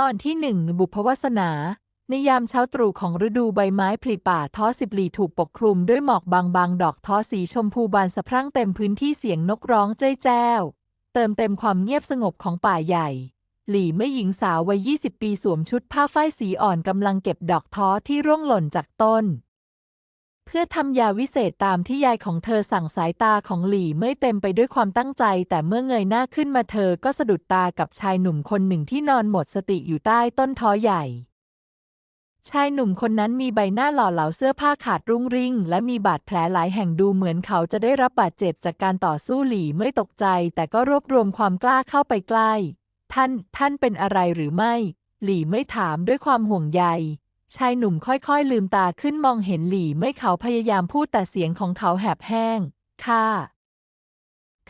ตอนที่หนึ่งบุพวสนา ในยามเช้าตรู่ของฤดูใบไม้ผลิป่าท้อสิบหลีถูกปกคลุมด้วยหมอกบางๆ ดอกท้อสีชมพูบานสะพรั่งเต็มพื้นที่เสียงนกร้องเจ้ยแจ้ว เติมเต็มความเงียบสงบของป่าใหญ่ หลี่ไม่หญิงสาววัย 20 ปีสวมชุดผ้าฝ้ายสีอ่อนกำลังเก็บดอกท้อที่ร่วงหล่นจากต้น พื่อทำยาวิเศษตามที่ยายของเธอสั่งสายตาของหลี่ไม่เต็มไปด้วยความตั้งใจ แต่เมื่อเงยหน้าขึ้นมาเธอก็สะดุดตากับชายหนุ่มคนหนึ่งที่นอนหมดสติอยู่ใต้ต้นท้อใหญ่ ชายหนุ่มคนนั้นมีใบหน้าหล่อเหลาเสื้อผ้าขาดรุ่งริ่ง และมีบาดแผลหลายแห่งดูเหมือนเขาจะได้รับบาดเจ็บจากการต่อสู้หลี่ไม่ตกใจ แต่ก็รวบรวมความกล้าเข้าไปใกล้ ท่าน ท่านเป็นอะไรหรือไม่ หลี่ไม่ถามด้วยความห่วงใย ชายหนุ่มค่อยๆ ลืมตาขึ้นมองเห็นหลี่ไม่เขาพยายามพูดแต่เสียงของเขาแหบแห้ง ข้า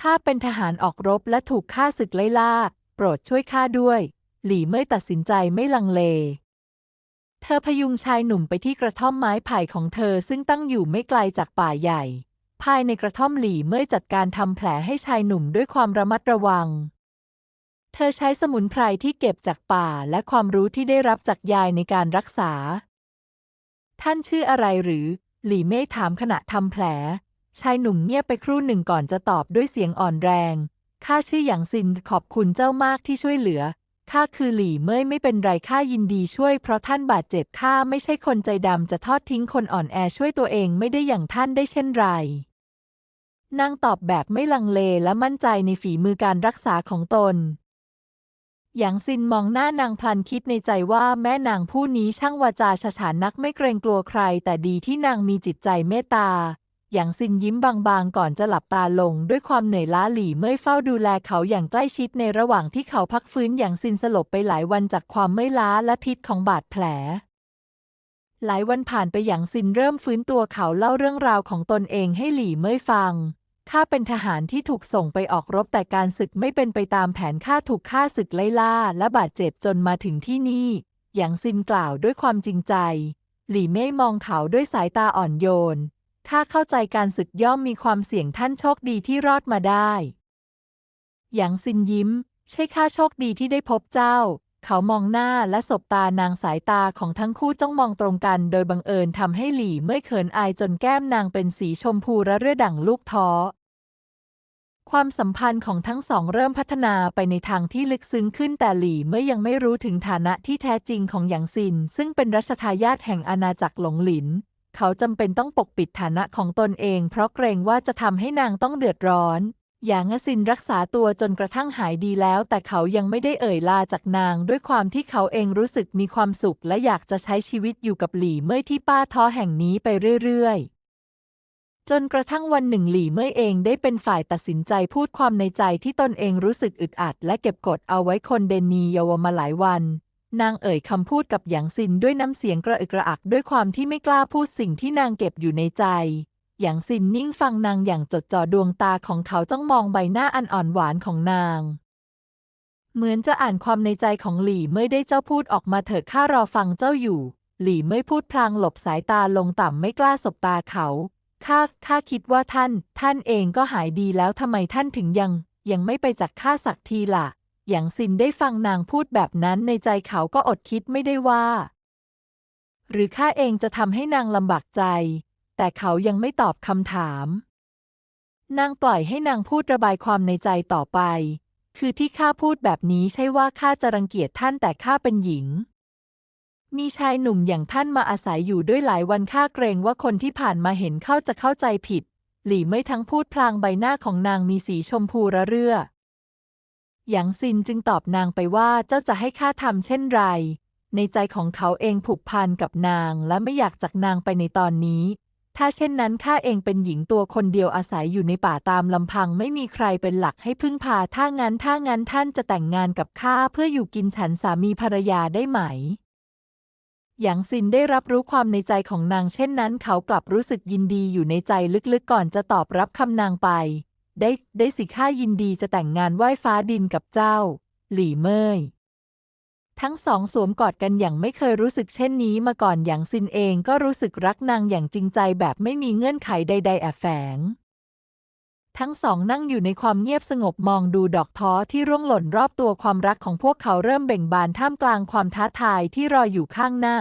ข้าเป็นทหารออกรบและถูกฆ่าศึกไล่ล่า โปรดช่วยข้าด้วย หลี่ไม่ตัดสินใจไม่ลังเล เธอพยุงชายหนุ่มไปที่กระท่อมไม้ไผ่ของเธอซึ่งตั้งอยู่ไม่ไกลจากป่าใหญ่ ภายในกระท่อมหลี่เมื่อจัดการทำแผลให้ชายหนุ่มด้วยความระมัดระวัง เธอใช้สมุนไพรที่เก็บจากป่าและความรู้ที่ได้รับจากยายในการรักษา ท่านชื่ออะไรหรือ หลี่เม่ถามขณะทำแผล ชายหนุ่มเงียบไปครู่หนึ่งก่อนจะตอบด้วยเสียงอ่อนแรง ข้าชื่อหยางซินขอบคุณเจ้ามากที่ช่วยเหลือ ข้าคือหลี่เม่ยไม่เป็นไรข้ายินดีช่วยเพราะท่านบาดเจ็บข้าไม่ใช่คนใจดำจะทอดทิ้งคนอ่อนแอช่วยตัวเองไม่ได้อย่างท่านได้เช่นไรนางตอบแบบไม่ลังเลและมั่นใจในฝีมือการรักษาของตน หยางซินมองหน้านางพลันคิดในใจว่าแม่นางผู้นี้ช่างวาจาฉฉานนักไม่เกรงกลัวใคร แต่ดีที่นางมีจิตใจเมตตาหยางซินยิ้มบางๆ ก่อนจะหลับตาลง ด้วยความเหนื่อยล้าหลี่เมื่อยเฝ้าดูแลเขาอย่างใกล้ชิดในระหว่างที่เขาพักฟื้นหยางซินสลบไปหลายวันจากความเมื่อยล้าและพิษของบาดแผล หลายวันผ่านไปหยางซินเริ่มฟื้นตัวเขาเล่าเรื่องราวของตนเองให้หลี่เมื่อยฟัง ข้าเป็นทหารที่ถูกส่งไปออกรบแต่การศึกไม่เป็นไปตามแผนข้าถูกฆ่าศึกไล่ล่า และบาดเจ็บจนมาถึงที่นี่ หยางซินกล่าวด้วยความจริงใจ หลี่เม่มองเขาด้วยสายตาอ่อนโยน ข้าเข้าใจการศึกย่อมมีความเสี่ยงท่านโชคดีที่รอดมาได้ หยางซินยิ้ม ใช่ข้าโชคดีที่ได้พบเจ้า เขามองหน้าและสบตานางสายตาของทั้งคู่จ้องมองตรงกัน โดยบังเอิญทำให้หลี่เมื่อเขินอายจนแก้มนางเป็นสีชมพูระเรื่อดั่งลูกท้อ ความสัมพันธ์ของทั้งสองเริ่มพัฒนาไปในทางที่ลึกซึ้งขึ้นแต่หลี่เมื่อยังไม่รู้ถึงฐานะที่แท้จริงของหยางซิน ซึ่งเป็นรัชทายาทแห่งอาณาจักรหลงหลิน เขาจำเป็นต้องปกปิดฐานะของตนเอง เพราะเกรงว่าจะทำให้นางต้องเดือดร้อน หยางอซินรักษาตัวจนกระทั่งหายดีแล้ว แต่เขายังไม่ได้เอ่ยลาจากนาง ด้วยความที่เขาเองรู้สึกมีความสุข และอยากจะใช้ชีวิตอยู่กับหลี่เมื่อที่ป้าท้อแห่งนี้ไปเรื่อยๆ จนกระทั่งวันหนึ่งหลี่เมื่อเองได้เป็นฝ่ายตัดสินใจพูดความในใจที่ตนเองรู้สึกอึดอัด และเก็บกดเอาไว้คนเดนนีเยาวมาหลายวัน นางเอ่ยคำพูดกับหยางซินด้วยน้ำเสียงกระอึกกระอักด้วยความที่ไม่กล้าพูดสิ่งที่นางเก็บอยู่ในใจ หยางซินนิ่งฟังนางอย่างจดจ่อดวงตาของเขาจ้องมองใบหน้าอันอ่อนหวานของนาง เหมือนจะอ่านความในใจของหลี่เมื่อได้เจ้าพูดออกมาเถิดข้ารอฟังเจ้าอยู่ หลี่ไม่พูดพลางหลบสายตาลงต่ำไม่กล้าสบตาเขาข้าข้าคิดว่าท่าน ท่านเองก็หายดีแล้วทำไมท่านถึงยัง ยังไม่ไปจากข้าสักทีล่ะหยางซินได้ฟังนางพูดแบบนั้นในใจเขาก็อดคิดไม่ได้ว่า หรือข้าเองจะทำให้นางลำบากใจ แต่เขายังไม่ตอบคำถาม นางปล่อยให้นางพูดระบายความในใจต่อไป คือที่ข้าพูดแบบนี้ใช่ว่าข้าจะรังเกียจท่านแต่ข้าเป็นหญิง มีชายหนุ่มอย่างท่านมาอาศัยอยู่ด้วยหลายวันข้าเกรงว่าคนที่ผ่านมาเห็นเข้าจะเข้าใจผิด หลี่ไม่ทั้งพูดพลางใบหน้าของนางมีสีชมพูระเรื่อหยางซินจึงตอบนางไปว่าเจ้าจะให้ข้าทำเช่นไร ในใจของเขาเองผูกพันกับนางและไม่อยากจากนางไปในตอนนี้ ถ้าเช่นนั้นข้าเองเป็นหญิงตัวคนเดียวอาศัยอยู่ในป่าตามลำพังไม่มีใครเป็นหลักให้พึ่งพาถ้างั้นถ้างั้นท่านจะแต่งงานกับข้าเพื่ออยู่กินฉันสามีภรรยาได้ไหม หยางซินได้รับรู้ความในใจของนางเช่นนั้นเขากลับรู้สึกยินดีอยู่ในใจลึกๆก่อนจะตอบรับคำนางไป ได้ได้สิข้ายินดีจะแต่งงานไหว้ฟ้าดินกับเจ้า หลี่เมย ทั้งสองสวมกอดกันอย่างไม่เคยรู้สึกเช่นนี้มาก่อนอย่างซินเองก็รู้สึกรักนางอย่างจริงใจแบบไม่มีเงื่อนไขใด ๆ แอบแฝง ทั้งสองนั่งอยู่ในความเงียบสงบมองดูดอกท้อที่ร่วงหล่นรอบตัวความรักของพวกเขาเริ่มเบ่งบานท่ามกลางความท้าทายที่รออยู่ข้างหน้า